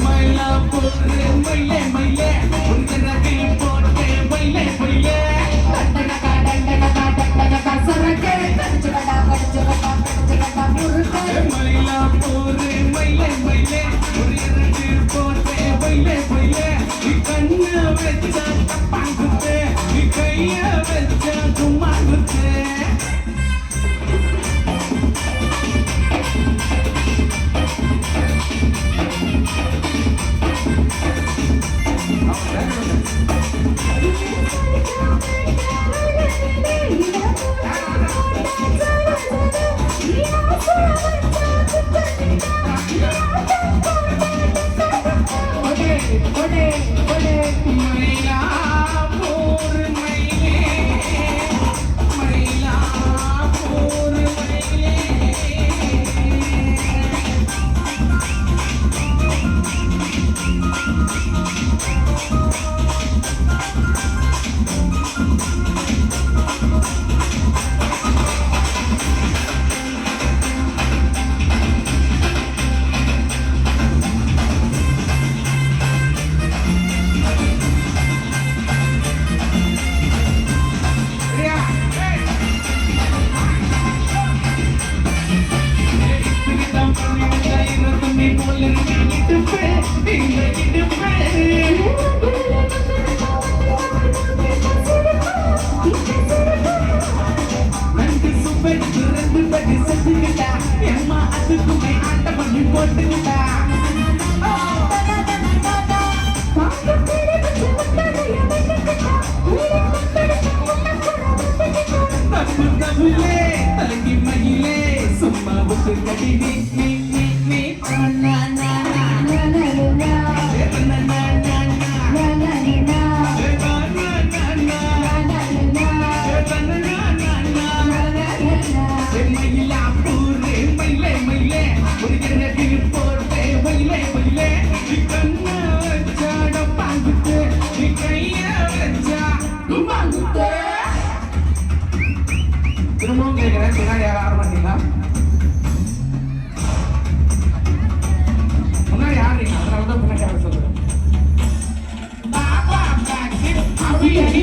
my love, my love, my love. Good morning. நீ போல இருக்க இந்த இடுப்பு. ரெண்டு சுவெட்டு, ரெண்டு படி செஞ்சுக்கிட்டா, எம்மா அதுக்குமே ஆட்டம் பண்ணி போட்டுக்கிட்டா. தப்பு தப்புலே, தலங்கி மயிலே, சும்மா விட்டு கடி நீ. திரும்பவும் பின்னாடி யாரும் ஆட மாட்டீங்களா முன்னாடி ஆடுறீங்க அதனால தான் பின்னாடி ஆட சொல்றேன் பாபா பாக்கி அவி